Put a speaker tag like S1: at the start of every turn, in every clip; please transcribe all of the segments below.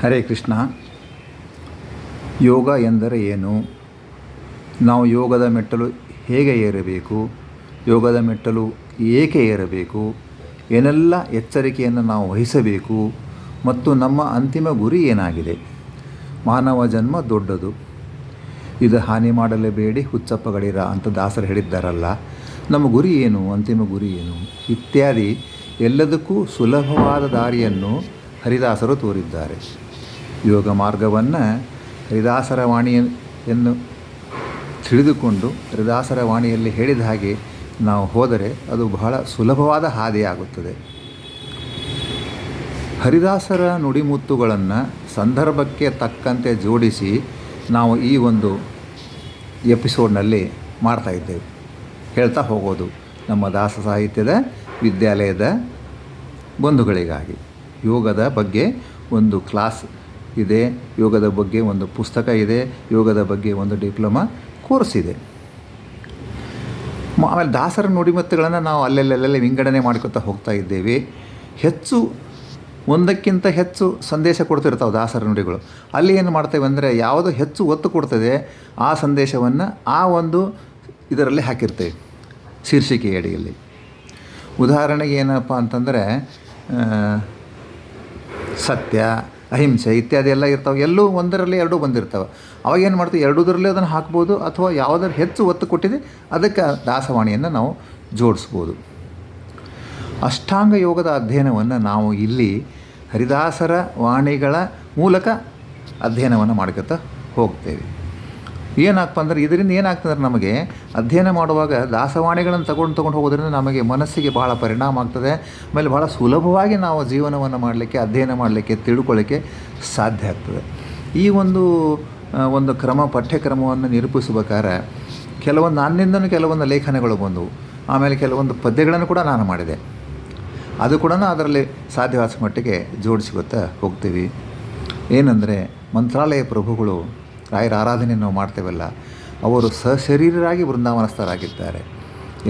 S1: ಹರೇ ಕೃಷ್ಣ. ಯೋಗ ಎಂದರೆ ಏನು? ನಾವು ಯೋಗದ ಮೆಟ್ಟಲು ಹೇಗೆ ಏರಬೇಕು? ಯೋಗದ ಮೆಟ್ಟಲು ಏಕೆ ಏರಬೇಕು? ಏನೆಲ್ಲ ಎಚ್ಚರಿಕೆಯನ್ನು ನಾವು ವಹಿಸಬೇಕು? ಮತ್ತು ನಮ್ಮ ಅಂತಿಮ ಗುರಿ ಏನಾಗಿದೆ? ಮಾನವ ಜನ್ಮ ದೊಡ್ಡದು. ಇದು ಹಾನಿ ಮಾಡಲೇಬೇಡಿ ಹುಚ್ಚಪ್ಪಗಳಿರ ಅಂತ ದಾಸರು ಹೇಳಿದ್ದಾರಲ್ಲ. ನಮ್ಮ ಗುರಿ ಏನು? ಅಂತಿಮ ಗುರಿ ಏನು? ಇತ್ಯಾದಿ ಎಲ್ಲದಕ್ಕೂ ಸುಲಭವಾದ ದಾರಿಯನ್ನು ಹರಿದಾಸರು ತೋರಿದ್ದಾರೆ. ಯೋಗ ಮಾರ್ಗವನ್ನು ಹರಿದಾಸರ ವಾಣಿಯನ್ನು ತಿಳಿದುಕೊಂಡು ಹರಿದಾಸರ ವಾಣಿಯಲ್ಲಿ ಹೇಳಿದ ಹಾಗೆ ನಾವು ಹೋದರೆ ಅದು ಬಹಳ ಸುಲಭವಾದ ಹಾದಿಯಾಗುತ್ತದೆ. ಹರಿದಾಸರ ನುಡಿಮುತ್ತುಗಳನ್ನು ಸಂದರ್ಭಕ್ಕೆ ತಕ್ಕಂತೆ ಜೋಡಿಸಿ ನಾವು ಈ ಒಂದು ಎಪಿಸೋಡ್ನಲ್ಲಿ ಮಾಡ್ತಾಯಿದ್ದೇವೆ ಹೇಳ್ತಾ ಹೋಗೋದು ನಮ್ಮ ದಾಸ ಸಾಹಿತ್ಯದ, ವಿದ್ಯಾಲಯದ ಬಂಧುಗಳಿಗಾಗಿ. ಯೋಗದ ಬಗ್ಗೆ ಒಂದು ಕ್ಲಾಸ್ ಇದೆ. ಯೋಗದ ಬಗ್ಗೆ ಒಂದು ಪುಸ್ತಕ ಇದೆ. ಯೋಗದ ಬಗ್ಗೆ ಒಂದು ಡಿಪ್ಲೊಮಾ ಕೋರ್ಸ್ ಇದೆ. ಆಮೇಲೆ ದಾಸರ ನುಡಿಮತ್ತುಗಳನ್ನು ನಾವು ಅಲ್ಲೆಲ್ಲೆಲ್ಲೆಲ್ಲ ವಿಂಗಡಣೆ ಮಾಡ್ಕೊತಾ ಹೋಗ್ತಾ ಇದ್ದೇವೆ. ಹೆಚ್ಚು, ಒಂದಕ್ಕಿಂತ ಹೆಚ್ಚು ಸಂದೇಶ ಕೊಡ್ತಿರ್ತಾವೆ ದಾಸರ ನುಡಿಗಳು. ಅಲ್ಲಿ ಏನು ಮಾಡ್ತೇವೆ ಅಂದರೆ ಯಾವುದು ಹೆಚ್ಚು ಒತ್ತು ಕೊಡ್ತದೆ, ಆ ಸಂದೇಶವನ್ನು ಆ ಒಂದು ಇದರಲ್ಲಿ ಹಾಕಿರ್ತೇವೆ, ಶೀರ್ಷಿಕೆ ಅಡಿಯಲ್ಲಿ. ಉದಾಹರಣೆಗೆ ಏನಪ್ಪ ಅಂತಂದರೆ ಸತ್ಯ ಅಹಿಂಸೆ ಇತ್ಯಾದಿ ಎಲ್ಲ ಇರ್ತಾವೆ. ಎಲ್ಲೂ ಒಂದರಲ್ಲಿ ಎರಡೂ ಬಂದಿರ್ತಾವೆ. ಅವಾಗ ಏನು ಮಾಡ್ತೀವಿ? ಎರಡೂದರಲ್ಲೇ ಅದನ್ನು ಹಾಕ್ಬೋದು ಅಥವಾ ಯಾವುದರ ಹೆಚ್ಚು ಒತ್ತು ಕೊಟ್ಟಿದೆ, ಅದಕ್ಕೆ ದಾಸವಾಣಿಯನ್ನು ನಾವು ಜೋಡಿಸ್ಬೋದು. ಅಷ್ಟಾಂಗ ಯೋಗದ ಅಧ್ಯಯನವನ್ನು ನಾವು ಇಲ್ಲಿ ಹರಿದಾಸರ ವಾಣಿಗಳ ಮೂಲಕ ಅಧ್ಯಯನವನ್ನು ಮಾಡ್ಕೊತಾ ಹೋಗ್ತೇವೆ. ಏನಾಗ್ತಪ್ಪ ಅಂದ್ರೆ ಇದರಿಂದ ಏನಾಗ್ತದೆ ನಮಗೆ ಅಧ್ಯಯನ ಮಾಡುವಾಗ ದಾಸವಾಣಿಗಳನ್ನು ತಗೊಂಡು ತಗೊಂಡು ಹೋಗೋದ್ರಿಂದ ನಮಗೆ ಮನಸ್ಸಿಗೆ ಭಾಳ ಪರಿಣಾಮ ಆಗ್ತದೆ. ಆಮೇಲೆ ಭಾಳ ಸುಲಭವಾಗಿ ನಾವು ಜೀವನವನ್ನು ಮಾಡಲಿಕ್ಕೆ, ಅಧ್ಯಯನ ಮಾಡಲಿಕ್ಕೆ, ತಿಳ್ಕೊಳ್ಳಿಕ್ಕೆ ಸಾಧ್ಯ ಆಗ್ತದೆ. ಈ ಒಂದು ಒಂದು ಕ್ರಮ, ಪಠ್ಯಕ್ರಮವನ್ನು ನಿರೂಪಿಸಬೇಕಾದ್ರೆ ಕೆಲವೊಂದು ನನ್ನಿಂದನೂ ಕೆಲವೊಂದು ಲೇಖನಗಳು ಬಂದವು. ಆಮೇಲೆ ಕೆಲವೊಂದು ಪದ್ಯಗಳನ್ನು ಕೂಡ ನಾನು ಮಾಡಿದೆ. ಅದು ಕೂಡ ಅದರಲ್ಲಿ ಸಾಧ್ಯವಾದ ಮಟ್ಟಿಗೆ ಜೋಡಿಸಿಕೊತ್ತಾ ಹೋಗ್ತೀವಿ. ಏನಂದರೆ ಮಂತ್ರಾಲಯ ಪ್ರಭುಗಳು ರಾಯರ ಆರಾಧನೆ ನಾವು ಮಾಡ್ತೇವಲ್ಲ, ಅವರು ಸಶರೀರರಾಗಿ ಬೃಂದಾವನಸ್ಥರಾಗಿದ್ದಾರೆ.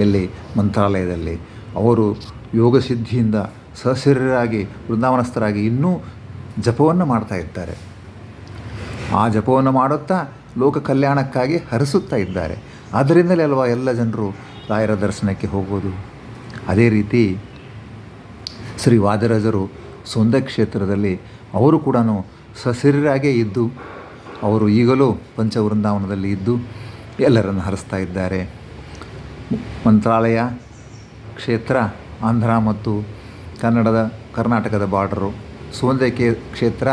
S1: ಎಲ್ಲಿ? ಮಂತ್ರಾಲಯದಲ್ಲಿ. ಅವರು ಯೋಗ ಸಿದ್ಧಿಯಿಂದ ಸಶರೀರರಾಗಿ ಬೃಂದಾವನಸ್ಥರಾಗಿ ಇನ್ನೂ ಜಪವನ್ನು ಮಾಡ್ತಾ ಇದ್ದಾರೆ. ಆ ಜಪವನ್ನು ಮಾಡುತ್ತಾ ಲೋಕ ಕಲ್ಯಾಣಕ್ಕಾಗಿ ಹರಿಸುತ್ತಾ ಇದ್ದಾರೆ. ಆದ್ದರಿಂದಲೇ ಅಲ್ವಾ ಎಲ್ಲ ಜನರು ರಾಯರ ದರ್ಶನಕ್ಕೆ ಹೋಗೋದು ಅದೇ ರೀತಿ ಶ್ರೀ ವಾದರಾಜರು ಸೊಂದ ಕ್ಷೇತ್ರದಲ್ಲಿ ಅವರು ಕೂಡ ಸಶರೀರಾಗೇ ಇದ್ದು ಅವರು ಈಗಲೂ ಪಂಚವೃಂದಾವನದಲ್ಲಿ ಇದ್ದು ಎಲ್ಲರನ್ನು ಹರಿಸ್ತಾ ಇದ್ದಾರೆ. ಮಂತ್ರಾಲಯ, ಕ್ಷೇತ್ರ, ಆಂಧ್ರ ಮತ್ತು ಕನ್ನಡದ, ಕರ್ನಾಟಕದ ಬಾರ್ಡರು ಸೋಂದೇಕೆ ಕ್ಷೇತ್ರ,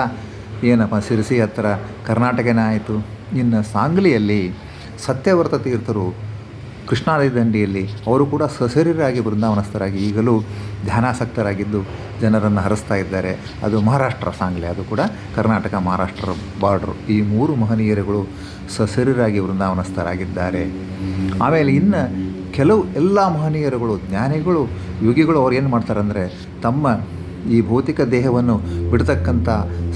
S1: ಏನಪ್ಪ ಸಿರಿಸಿ ಹತ್ತಿರ ಕರ್ನಾಟಕನೇ ಆಯಿತು. ಇನ್ನು ಸಾಂಗ್ಲಿಯಲ್ಲಿ ಸತ್ಯವ್ರತ ತೀರ್ಥರು ಕೃಷ್ಣಾ ನದಿ ದಂಡಿಯಲ್ಲಿ ಅವರು ಕೂಡ ಸಶರೀರಾಗಿ ಬೃಂದಾವನಸ್ಥರಾಗಿ ಈಗಲೂ ಧ್ಯಾನಾಸಕ್ತರಾಗಿದ್ದು ಜನರನ್ನು ಹರಿಸ್ತಾ ಇದ್ದಾರೆ. ಅದು ಮಹಾರಾಷ್ಟ್ರ ಸಾಂಗ್ಲೆ, ಅದು ಕೂಡ ಕರ್ನಾಟಕ ಮಹಾರಾಷ್ಟ್ರ ಬಾರ್ಡ್ರು ಈ ಮೂರು ಮಹನೀಯರುಗಳು ಸಶರೀರಾಗಿ ಬೃಂದಾವನಸ್ಥರಾಗಿದ್ದಾರೆ. ಆಮೇಲೆ ಇನ್ನು ಕೆಲವು ಎಲ್ಲ ಮಹನೀಯರುಗಳು, ಜ್ಞಾನಿಗಳು, ಯೋಗಿಗಳು ಅವ್ರು ಏನು ಮಾಡ್ತಾರೆ ಅಂದರೆ ತಮ್ಮ ಈ ಭೌತಿಕ ದೇಹವನ್ನು ಬಿಡತಕ್ಕಂಥ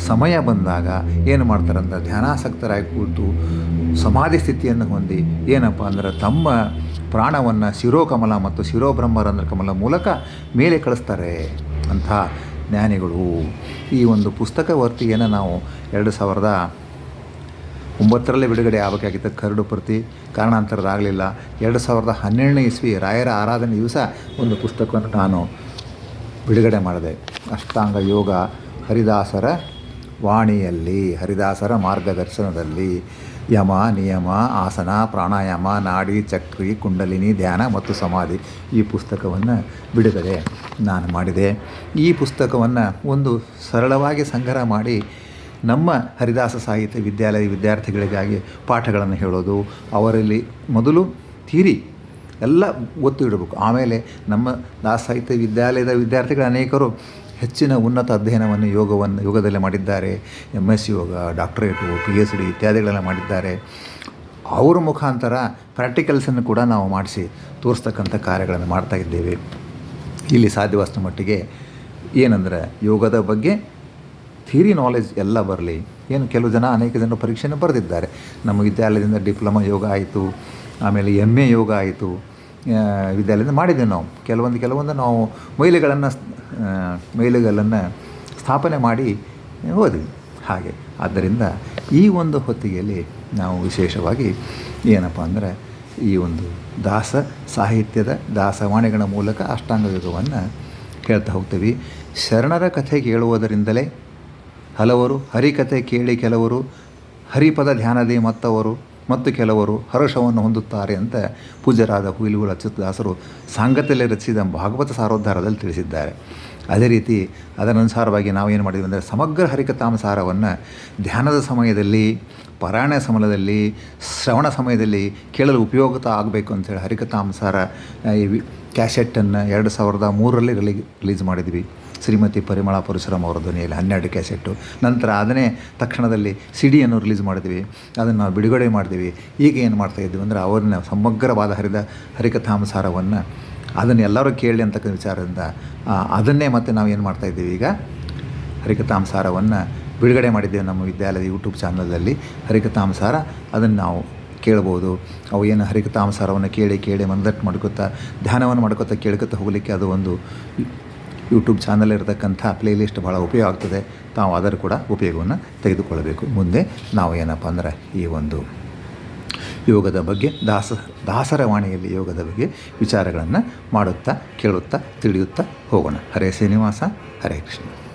S1: ಸಮಯ ಬಂದಾಗ ಏನು ಮಾಡ್ತಾರಂದ್ರೆ ಧ್ಯಾನಾಸಕ್ತರಾಗಿ ಕೂತು ಸಮಾಧಿ ಸ್ಥಿತಿಯನ್ನು ಹೊಂದಿ ಏನಪ್ಪ ಅಂದ್ರೆ ತಮ್ಮ ಪ್ರಾಣವನ್ನು ಶಿರೋಕಮಲ ಮತ್ತು ಶಿರೋಬ್ರಹ್ಮರಂಧ್ರ ಕಮಲ ಮೂಲಕ ಮೇಲೆ ಕಳಿಸ್ತಾರೆ ಅಂಥ ಜ್ಞಾನಿಗಳು. ಈ ಒಂದು ಪುಸ್ತಕ ವರ್ತಿಯನ್ನು ನಾವು ಎರಡು ಸಾವಿರದ ಒಂಬತ್ತರಲ್ಲಿ ಬಿಡುಗಡೆ ಆಗಬೇಕಾಗಿತ್ತು ಕರಡು ಪ್ರತಿ ಕಾರಣಾಂತರದಾಗಲಿಲ್ಲ. ಎರಡು ಸಾವಿರದ ಹನ್ನೆರಡನೇ ಇಸ್ವಿ ರಾಯರ ಆರಾಧನೆ ದಿವಸ ಒಂದು ಪುಸ್ತಕವನ್ನು ನಾನು ಬಿಡುಗಡೆ ಮಾಡಿದೆ. ಅಷ್ಟಾಂಗ ಯೋಗ ಹರಿದಾಸರ ವಾಣಿಯಲ್ಲಿ, ಹರಿದಾಸರ ಮಾರ್ಗದರ್ಶನದಲ್ಲಿ. ಯಮ, ನಿಯಮ, ಆಸನ, ಪ್ರಾಣಾಯಾಮ, ನಾಡಿ, ಚಕ್ರಿ, ಕುಂಡಲಿನಿ, ಧ್ಯಾನ ಮತ್ತು ಸಮಾಧಿ ಈ ಪುಸ್ತಕವನ್ನು ಬಿಡುಗಡೆ ನಾನು ಮಾಡಿದೆ. ಈ ಪುಸ್ತಕವನ್ನು ಒಂದು ಸರಳವಾಗಿ ಸಂಗ್ರಹ ಮಾಡಿ ನಮ್ಮ ಹರಿದಾಸ ಸಾಹಿತ್ಯ ವಿದ್ಯಾಲಯ ವಿದ್ಯಾರ್ಥಿಗಳಿಗಾಗಿ ಪಾಠಗಳನ್ನು ಹೇಳೋದು, ಅವರಲ್ಲಿ ಮೊದಲು ಥಿರಿ ಎಲ್ಲ ಗೊತ್ತು ಇಡಬೇಕು. ಆಮೇಲೆ ನಮ್ಮ ದಾಸ ಸಾಹಿತ್ಯ ವಿದ್ಯಾಲಯದ ವಿದ್ಯಾರ್ಥಿಗಳು ಅನೇಕರು ಹೆಚ್ಚಿನ ಉನ್ನತ ಅಧ್ಯಯನವನ್ನು ಯೋಗವನ್ನು ಯೋಗದಲ್ಲಿ ಮಾಡಿದ್ದಾರೆ. M S yoga, doctorate P H D ಇತ್ಯಾದಿಗಳೆಲ್ಲ ಮಾಡಿದ್ದಾರೆ. ಅವರ ಮುಖಾಂತರ ಪ್ರಾಕ್ಟಿಕಲ್ಸನ್ನು ಕೂಡ ನಾವು ಮಾಡಿಸಿ ತೋರಿಸ್ತಕ್ಕಂಥ ಕಾರ್ಯಗಳನ್ನು ಮಾಡ್ತಾ ಇದ್ದೇವೆ. ಇಲ್ಲಿ ಸಾಧ್ಯವಾದ ಮಟ್ಟಿಗೆ ಏನಂದರೆ ಯೋಗದ ಬಗ್ಗೆ ಥಿಯರಿ ನಾಲೆಜ್ ಎಲ್ಲ ಬರಲಿ. ಏನು ಕೆಲವು ಜನ ಅನೇಕ ಜನರು ಪರೀಕ್ಷೆಯನ್ನು ಬರೆದಿದ್ದಾರೆ. ನಮ್ಮ ವಿದ್ಯಾಲಯದಿಂದ ಡಿಪ್ಲೊಮಾ ಯೋಗ ಆಯಿತು, ಆಮೇಲೆ ಎಂ ಎ ಯೋಗ ಆಯಿತು. ವಿದ್ಯಾಲಯದಿಂದ ಮಾಡಿದ್ದೇವೆ ನಾವು. ಕೆಲವೊಂದು ಕೆಲವೊಂದು ನಾವು ಮೈಲುಗಳನ್ನು ಮೈಲುಗಳನ್ನು ಸ್ಥಾಪನೆ ಮಾಡಿ ಹೋದ್ವಿ. ಹಾಗೆ. ಆದ್ದರಿಂದ ಈ ಒಂದು ಹೊತ್ತಿಗೆಯಲ್ಲಿ ನಾವು ವಿಶೇಷವಾಗಿ ಏನಪ್ಪ ಅಂದರೆ ಈ ಒಂದು ದಾಸ ಸಾಹಿತ್ಯದ ದಾಸವಾಣಿಗಳ ಮೂಲಕ ಅಷ್ಟಾಂಗ ಯೋಗವನ್ನು ಹೇಳ್ತಾ ಹೋಗ್ತೀವಿ. ಶರಣರ ಕಥೆ ಕೇಳುವುದರಿಂದಲೇ ಹಲವರು ಹರಿಕಥೆ ಕೇಳಿ ಕೆಲವರು ಹರಿಪದ ಧ್ಯಾನದಿ ಮತ್ತವರು. ಮತ್ತು ಕೆಲವರು ಹರ್ಷವನ್ನು ಹೊಂದುತ್ತಾರೆ ಅಂತ ಪೂಜ್ಯರಾದ ಹುಯಿಲುಗಳ ಅಚ್ಯುತದಾಸರು ಸಾಂಗತ್ಯದಲ್ಲಿ ರಚಿಸಿದ ಭಾಗವತ ಸಾರೋದ್ಧಾರದಲ್ಲಿ ತಿಳಿಸಿದ್ದಾರೆ. ಅದೇ ರೀತಿ ಅದರನುಸಾರವಾಗಿ ನಾವು ಏನು ಮಾಡಿದ್ವಿ ಅಂದರೆ ಸಮಗ್ರ ಹರಿಕಥಾಮಸಾರವನ್ನು ಧ್ಯಾನದ ಸಮಯದಲ್ಲಿ, ಪರಾಯಣ ಸಮಯದಲ್ಲಿ, ಶ್ರವಣ ಸಮಯದಲ್ಲಿ ಕೇಳಲು ಉಪಯೋಗತ ಆಗಬೇಕು ಅಂತೇಳಿ ಹರಿಕಥಾಮಸಾರ ಕ್ಯಾಸೆಟ್ಟನ್ನು ಎರಡು ಸಾವಿರದ ಮೂರರಲ್ಲಿ ರಿಲೀ, ರಿಲೀಸ್ ಮಾಡಿದ್ವಿ. ಶ್ರೀಮತಿ ಪರಿಮಳ ಪರಶುರಾಮ್ ಅವರ ಧ್ವನಿಯಲ್ಲಿ ಹನ್ನೆರಡು ಕ್ಯಾಸೆಟ್ಟು. ನಂತರ ಅದನ್ನೇ ತಕ್ಷಣದಲ್ಲಿ ಸಿ ಡಿಯನ್ನು ರಿಲೀಸ್ ಮಾಡಿದ್ವಿ. ಅದನ್ನು ನಾವು ಬಿಡುಗಡೆ ಮಾಡಿದ್ವಿ. ಈಗ ಏನು ಮಾಡ್ತಾಯಿದ್ವಿ ಅಂದರೆ ಅವ್ರನ್ನ ಸಮಗ್ರವಾದ ಹರಿದ ಹರಿಕಥಾಂಸಾರವನ್ನು ಅದನ್ನು ಎಲ್ಲರೂ ಕೇಳಿ ಅಂತಕ್ಕಂಥ ವಿಚಾರದಿಂದ ಅದನ್ನೇ ಮತ್ತೆ ನಾವು ಏನು ಮಾಡ್ತಾಯಿದ್ದೀವಿ ಈಗ? ಹರಿಕಥಾಂಸಾರವನ್ನು ಬಿಡುಗಡೆ ಮಾಡಿದ್ದೇವೆ ನಮ್ಮ ವಿದ್ಯಾಲಯದ ಯೂಟ್ಯೂಬ್ ಚಾನಲಲ್ಲಿ. ಹರಿಕಥಾಂಸಾರ ಅದನ್ನು ನಾವು ಕೇಳ್ಬೋದು. ಅವು ಏನು ಹರಿಕಥಾಂಸಾರವನ್ನು ಕೇಳಿ ಕೇಳಿ ಮನದಟ್ಟು ಮಾಡ್ಕೊತಾ, ಧ್ಯಾನವನ್ನು ಮಾಡ್ಕೊತಾ ಕೇಳ್ಕೊತಾ ಹೋಗಲಿಕ್ಕೆ ಅದು ಒಂದು ಯೂಟ್ಯೂಬ್ ಚಾನಲ್ ಇರತಕ್ಕಂಥ ಪ್ಲೇಲಿಸ್ಟ್ ಭಾಳ ಉಪಯೋಗ ಆಗ್ತದೆ. ತಾವು ಅದರ ಕೂಡ ಉಪಯೋಗವನ್ನು ತೆಗೆದುಕೊಳ್ಳಬೇಕು. ಮುಂದೆ ನಾವು ಏನಪ್ಪ ಅಂದರೆ ಈ ಒಂದು ಯೋಗದ ಬಗ್ಗೆ, ದಾಸ, ದಾಸರ ವಾಣಿಯಲ್ಲಿ ಯೋಗದ ಬಗ್ಗೆ ವಿಚಾರಗಳನ್ನು ಮಾಡುತ್ತಾ, ಕೇಳುತ್ತಾ, ತಿಳಿಯುತ್ತಾ ಹೋಗೋಣ. ಹರೇ ಶ್ರೀನಿವಾಸ, ಹರೇ ಕೃಷ್ಣ.